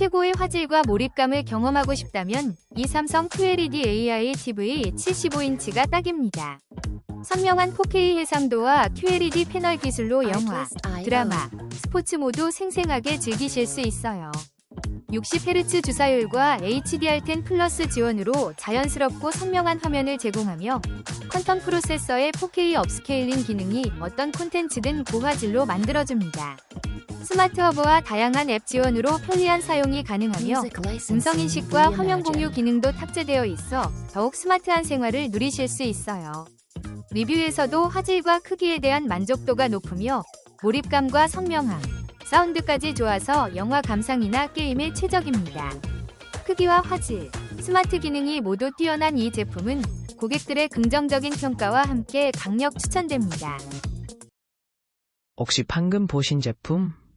최고의 화질과 몰입감을 경험하고 싶다면 이 삼성 QLED AI TV 75인치가 딱입니다. 선명한 4K 해상도와 QLED 패널 기술로 영화, 드라마, 스포츠 모두 생생하게 즐기실 수 있어요. 60Hz 주사율과 HDR10 플러스 지원으로 자연스럽고 선명한 화면을 제공하며 퀀텀 프로세서의 4K 업스케일링 기능이 어떤 콘텐츠든 고화질로 만들어줍니다. 스마트 허브와 다양한 앱 지원으로 편리한 사용이 가능하며 음성인식과 화면 공유 기능도 탑재되어 있어 더욱 스마트한 생활을 누리실 수 있어요. 리뷰에서도 화질과 크기에 대한 만족도가 높으며 몰입감과 선명함, 사운드까지 좋아서 영화 감상이나 게임에 최적입니다. 크기와 화질, 스마트 기능이 모두 뛰어난 이 제품은 고객들의 긍정적인 평가와 함께 강력 추천됩니다. 혹시 방금 보신 제품